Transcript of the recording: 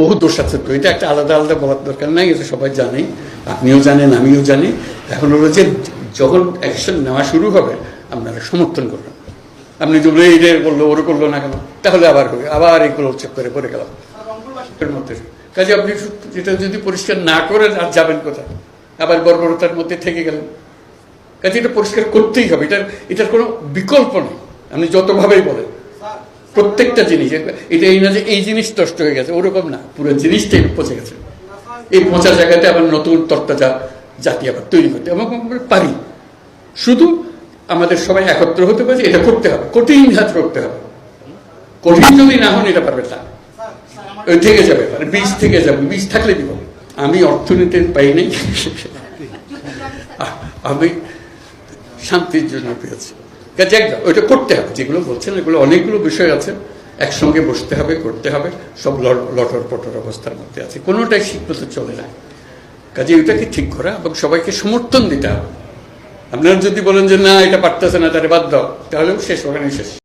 বহু দোষ আছে তো, এটা একটা আলাদা আলাদা বলার দরকার নাই, এটা সবাই জানে, আপনিও জানেন, আমিও জানি। এখন হলো যে যখন অ্যাকশন নেওয়া শুরু হবে, আপনারা সমর্থন করবেন। আপনি যদি যে করল ওর করল না কেন? তাহলে আবার হবে, আবার এগুলো চক্করে পড়ে গেলাম। এর মধ্যে কাজে আপনি এটা যদি পরিষ্কার না করেন, আর যাবেন কোথায়? আবার বর্বরতার মধ্যে থেকে গেলেন। কাজে এটা পরিষ্কার করতেই হবে, এটার এটার কোনো বিকল্প নেই। আপনি যতভাবেই বলেন প্রত্যেকটা জিনিস। এটা এই না যে এই জিনিস নষ্ট হয়ে গেছে ওরকম না। পুরো জিনিসটাই পচে গেছে। এই পচা জায়গাতে আবার নতুন তত্ত্বজা জাতি আবার তৈরি করতে এবং আমরা পারি। শুধু আমাদের সবাই একত্র হতে পারে এটা করতে হবে। কঠিন হাত করতে হবে। কঠিন যদি না হন এটা পারবে না। ওই থেকে যাবে মানে বীজ থেকে যাবে বীজ থাকলে দিব। আমি অর্থনীতির পাই নাই। আমি শান্তির জন্য পেয়েছি কাজে ওইটা করতে হবে, যেগুলো বলছেন, এগুলো অনেকগুলো বিষয় আছে, একসঙ্গে বসতে হবে, করতে হবে, সব লট- লটর পটর অবস্থার মধ্যে আছে। কোনোটাই শিক্ষিত চলে না। কাজে ওইটাকে ঠিক করা এবং সবাইকে সমর্থন দিতে হবে। আপনারা যদি বলেন যে, না, এটা পারতেছে না, তাহলে বাদ দাও। তাহলেও শেষ ওখানে শেষ।